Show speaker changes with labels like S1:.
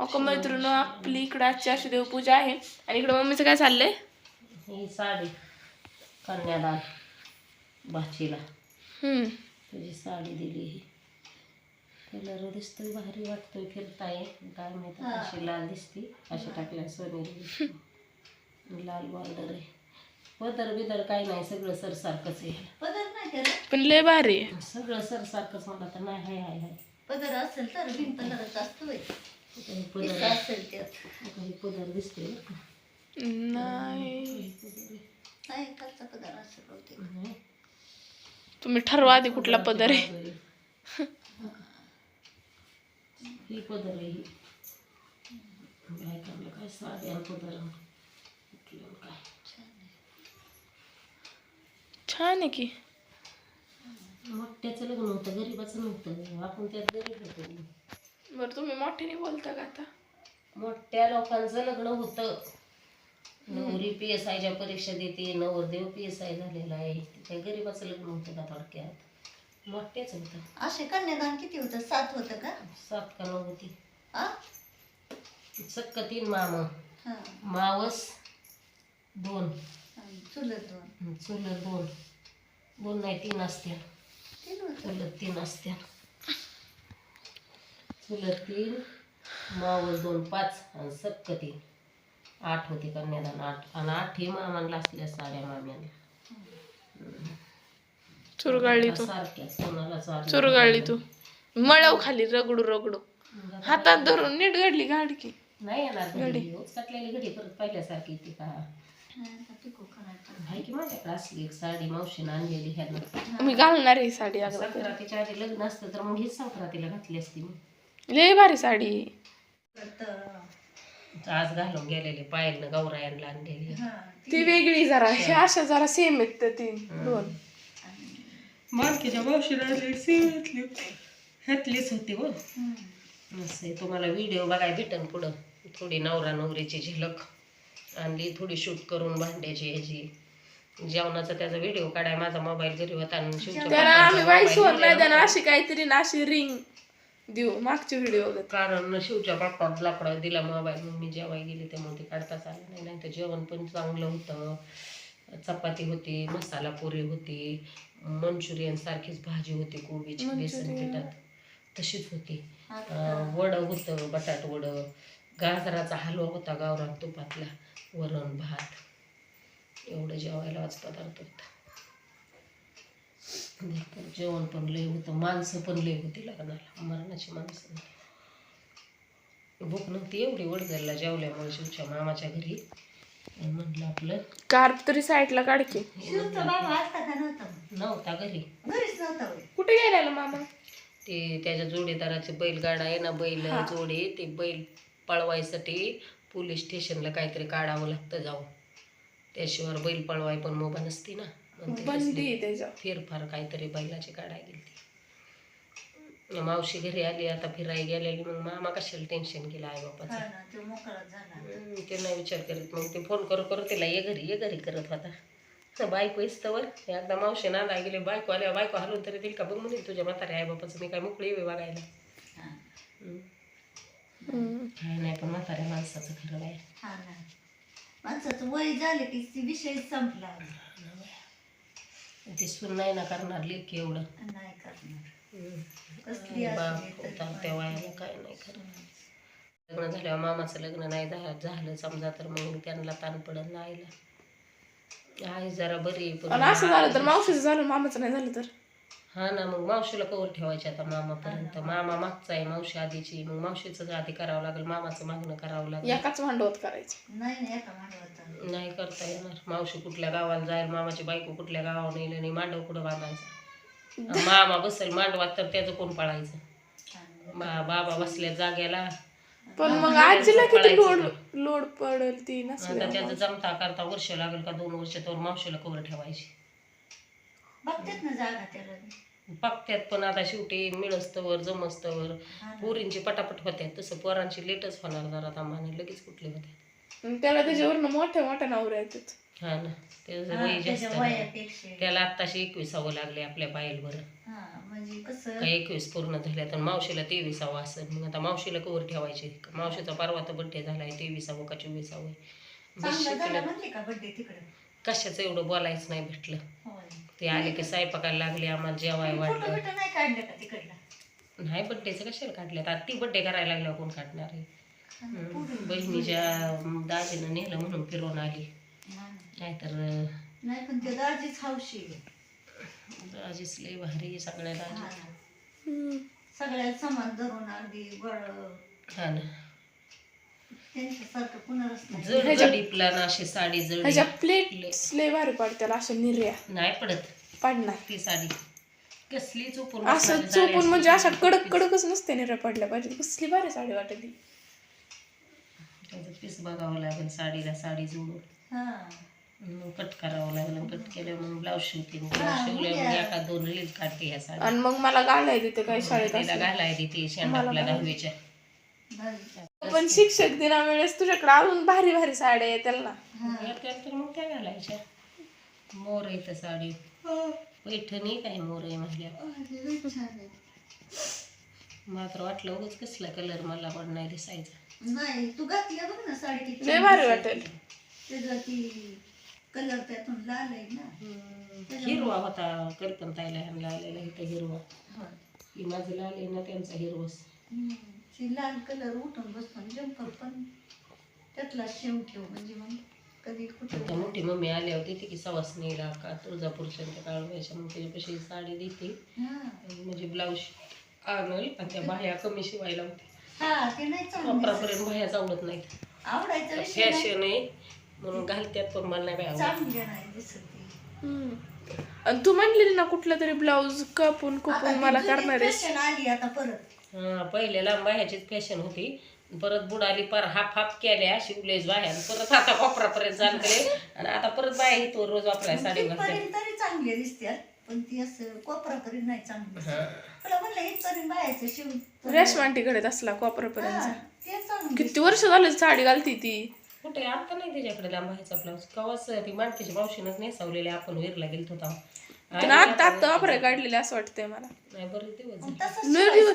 S1: अको मैत्रिणी आपली इकडं आजची अशी देवपूजा आहे. आणि इकडं मम्मीचं काय चाललंय?
S2: ही साडी कन्यादान भाचीला.
S1: हम्म.
S2: तुझी साडी दिली ही. कलर दिसतोय भारी वाटतोय फिरताय. काय माहिती अशी लाल दिसती. अशी टाकल्या सोनेरी लाल बॉर्डर आहे. पदर बिदर काय नाही सगळं सरसारखंच आहे.
S3: पदर नाही करत
S1: पण लय भारी
S2: सगळं सरसारखंच म्हणलं तर नाही हाय हाय हाय.
S3: पदर असेल तर बिन पदरच असतो असेल त्यात.
S2: काही पदर दिसते.
S1: नाही.
S3: नाही पदर असेल बहुतेक.
S1: तुम्ही ठरवा आधी कुठला पदर आहे.
S2: ही पदर आहे ही. काय करलं काय पदर कुठलं
S1: छान आहे की.
S2: मोठ्याचं लग्न होतं गरीबाचं नव्हतं. आपण त्यात गरीब होतो.
S1: बरं तुम्ही मोठ्याने बोलता का आता?
S2: मोठ्या लोकांचं लग्न होतं. नवरी पी एस आयच्या परीक्षा देते नवरदेव पी एस आय झालेला आहे. त्या गरीबाचं लग्न होतं का थोडक्यात? मोठ्याच होतं.
S3: असे कन्यादान किती होतं? सात होतं का?
S2: सात का नऊ होती.
S3: आ?
S2: सक्क तीन मामा.
S3: हा.
S2: मावस दोन.
S3: चुलत दोन.
S2: चुलत दोन. दोन नाही तीन असत्या.
S3: तीन होतं.
S2: चुलत तीन असत्या. चुलत तीन मावस दोन पाच आणि सक्क तीन. आठ होती कन्यादान आठ. आणि आठ ही मामांना असल्या साड्या माम्यांना.
S1: चुरगाळली तू.
S2: सारख्या
S1: चुरगाळली तू. मळव खाली रगडू रगडू. हातात धरून नीट घडली गाड की
S2: नाही येणार घडी. उचकटलेली घडी परत पहिल्यासारखी ती का? आहे की माझ्याकडे असली एक साडी मावशीनं आणलेली ह्यानं.
S1: मी घालणार ही साडी
S2: संक्रांतीच्या आधी लग्न असतं तर मग हीच संक्रांतीला घातली असती मी
S1: लय भारी साडी.
S2: आज घालून गेलेले पायलनं गौरायांना आणलेली.
S3: हा
S1: ती वेगळी जरा हे. अशा जरा सेम आहेत त्या तीन दोन.
S2: मालकीच्या मावशीला ह्यातलीच होती हो. असं आहे. तुम्हाला व्हिडिओ बघायला भेटन पुढं. थोडी नवरा नवरीची झलक. आणली थोडी शूट करून भांड्याची ह्याची. जेवणाचा त्याचा व्हिडिओ काढाय माझा मोबाईल घरी होता आणि शिवच्या
S1: आम्ही. अशी काहीतरी ना अशी रिंग देऊ मागची व्हिडिओ
S2: कारण शिवच्या बाप्पा लाकडा दिला मोबाईल मग मी जेवाय गेले त्यामुळे ते काढताच आलं नाही नाही तर जेवण पण चांगलं होतं. चपाती होती मसाला पुरी होती मंचुरियन सारखीच भाजी होती कोबीची बेसन पिठात. तशीच होती. वडं होतं बटाट वडं. गाजराचा हलवा होता गावरान तुपातला वरण भात. एवढं जेवायला आज पदार्थ होता. भरपूर जेवण पण लय होतं माणसं पण लय होती लग्नाला मरणाची माणसं. भूक नव्हती एवढी वडगरला जेवल्यामुळे शिवच्या मामाच्या घरी. आणि म्हणलं आपलं
S1: कार्प तरी साईडला काढके
S3: शिवचा बाबा असता का नव्हता?
S2: घरी.
S3: घरीच नव्हता होय.
S1: कुठे गेलेला मामा?
S2: ते त्याच्या जोडीदाराचे बैलगाडा आहे ना बैल जोडी ते बैल पळवायसाठी पोलीस स्टेशनला काहीतरी काढावं लागतं जाऊन. त्याशिवाय बैल पळवाय पण मोबा नसती ना.
S1: आहे त्याच्या
S2: फेरफार काहीतरी बैलाची काढाय गेली मावशी घरी आली आता फिरायला गेलेली. मग मामा कशाला टेन्शन केलं आई बापाचं?
S3: हा ना तो मोकळा झाला.
S2: ते नाही विचार करत मग ते फोन करू करू तिला ये घरी ये घरी करत होता. तर बायको इस्तवर एकदा मावशी नांदा गेले बायको आल्या बायको हलवून तरी दिल का? बघ म्हणेल तुझ्या म्हाताऱ्या आई बापाचं मी काय मोकळी आहे बघायला.
S3: हा.
S2: काय नाही पण म्हाताऱ्या माणसाचं खरं आहे
S3: हा ना. माणसाचं वय झाले की विषय संपला.
S2: ते सून नाही ना करणार लेख एवढं.
S3: नाही करणार.
S2: होता वयाला काय नाही खरं लग्न झाल्यावर मामाचं लग्न नाही झालं समजा तर मग त्यांना ताण पडत नाही आईला आई जरा बरी पण
S1: असं झालं तर मावशीचं झालं मामाचं नाही झालं तर?
S2: हा ना मग मावशीला कवर ठेवायचे आता मामापर्यंत. मामा मागचा आहे मावशी आधीची. मग मावशीचं आधी करावं लागेल मामाचं मागणं करावं लागेल.
S1: एकाच भांडवत करायचं.
S3: नाही नाही एका
S2: नाही. करता येणार. मावशी कुठल्या गावाला जाईल मामाची बायको कुठल्या गावाला नेईल आणि मांडव कुठं बांधायचा? मामा बसेल मांडवात तर त्याचं कोण पाळायचं? बा बाबा बसल्या जाग्याला.
S1: पण मग आजीला किती लोड लोड पडेल ती
S2: आता
S1: नसल्या
S2: त्याचं जमता करता वर्ष लागेल का दोन वर्ष तर मावशीला कवर ठेवायची.
S3: बघतात ना जागा त्याला
S2: पक्त्यात पण आता शेवटी मिळस्तवर जमस्तवर. पोरींची पटापट होत्यात. तसं पोरांची लेटच होणार जरा थांबाने लगेच कुठले होत्यात.
S1: आणि त्याला त्याच्यावरनं मोठ्या मोठ्या नवऱ्या येतात.
S2: हा ना. त्याचं
S3: हा,
S2: वय जास्त
S3: त्याच्या
S2: नाही.
S3: वयापेक्षा.
S2: त्याला आत्ताशी एकविसावं लागले आपल्या बाईल बरं
S3: हा म्हणजे कसं?
S2: काय एकवीस पूर्ण झाल्या तर मावशीला तेविसावं असं. मग आता मावशीला कवर ठेवायचे. मावशीचा परवा तर बड्डे झालाय तेविसावं का चोवीसावं.
S3: चांगला झाला
S2: शिकलं
S3: म्हणले का तिकडे?
S2: कशाचं एवढं बोलायचं नाही भेटलं.
S3: होय.
S2: ते आले की स्वयंपाकाला लागले आम्हाला जेवाय
S3: फोटो
S2: वाटलं
S3: बिटो नाही काढले का तिकडला?
S2: नाही बड्डेचं कशाला काढल्यात आता ती बड्डे करायला लागल्यावर कोण काढणार आहे? हम्म. बहिणीच्या अं, दाजीनं नेलं म्हणून फिरवून आली. नाहीतर अं,
S3: नाही पण ते दाजीच हौशी आहे.
S2: दाजीच लय भारी आहे सगळ्या
S3: हा
S2: दाजी
S3: समान धरून अगदी गळ
S2: हा ना.
S3: त्यांच्यासारखं कुणालाच नाही.
S2: जड जडीपला ना अशी साडी
S1: ह्याच्या
S2: जडी
S1: प्लेट लय भारी पडत्याला अशा निर्या
S2: नाही पडत.
S1: पाडणार.
S2: ती साडी. कसली चुपून
S1: असं
S2: बसणारी साडी
S1: चोपून म्हणजे
S2: असते.
S1: अशा कडक कडकच नसते निर्या पडल्या पाहिजे. कसली भारी साडी वाटत
S2: त्याचं पीस बघावं लागेल साडीला साडी जोडून.
S3: हा.
S2: मग कट करावं लागेल. कट केल्यावर मग ब्लाऊज शिवते मग ब्लाऊज शिवल्यावर मग. एका दोन रील काढते ह्या साडी
S1: आणि मग मला घालाय देते काय शाळेत
S2: तिला
S1: असं.
S2: घालाय देते शेंडापला दहावीच्या.
S1: पण शिक्षक दिना वेळेस तुझ्याकडे अजून भारी भारी साड्या आहेत त्याला
S3: हा.
S2: तर मग त्या घालायच्या मोर आहे तर साडी पैठणी काय मोर आहे
S3: आहे.
S2: मात्र वाटलं उगाच कसला कलर मला पण नाही दिसायचा
S3: नाही तू घातल्या बघ ना साडी किती
S1: लय भारी. वाटेल
S3: त्याचा ती कलर त्यातून लाल आहे ना
S2: हिरवा होता कल्पन ताईला ह्यांना आलेला इथं हिरवा. ही माझं लाल आहे ना त्यांचा हिरवा
S3: हम्म. ती लाल कलर उठून बसतो जंपर पण त्यातला शेव ठेव म्हणजे मग कधी कुठं
S2: मोठी मम्मी आल्यावर देते की सवासणीला का तुळजापूरच्या त्या काळवायच्या मग त्याच्यापाशी साडी देते
S3: हा
S2: म्हणजे ब्लाऊज आणल आणि त्या बाह्या कमी शिवायला होते
S3: हा ते नाही चांगलं दिसत.
S2: वापरापर्यंत बाह्या चावलत नाहीत
S3: आवडायचं विषय नाही.
S2: फॅशन आहे म्हणून घालत्यात पण मला नाही बाय आवडत.
S3: चांगली नाही दिसत ती.
S1: हम्म. आणि तू म्हणलेली ना कुठलं तरी ब्लाऊज कापून
S3: आता
S1: कुपून
S3: ती
S1: मला
S3: जुनी
S1: करणार
S3: fashion आली आता परत
S2: हा पहिले लांब बाह्याचीच फॅशन होती. परत बुडाली पर हाफ हाफ केल्या शिवलेच बाह्या आणि परत आता कोपरापर्यंत चालते आणि आता परत बाया इथं रोज वापरायला साडी घालते
S3: इथपर्यंत तरी चांगली दिसतात पण ती असं कोपरापर्यंत नाही चांगली दिसत.
S2: हा.
S3: तुला म्हणलं इथपर्यंत बायाचं शिव तर-
S1: रेशमांटीकडे असला कॉपरपर्यंत
S3: ते चांगलं
S1: किती वर्ष झालं साडी घालती ती?
S2: कुठे? आता नाही त्याच्याकडे लांब बाह्याचा ब्लाऊज कवाच ती माणसाची मावशीनच नेसावलेली आपण वीरला गेलतो तेव्हा.
S1: पण आता आता वापराय काढलेली असं वाटतंय मला.
S2: नाही बरं दिवस झाले.
S3: तसंच
S1: लय दिवस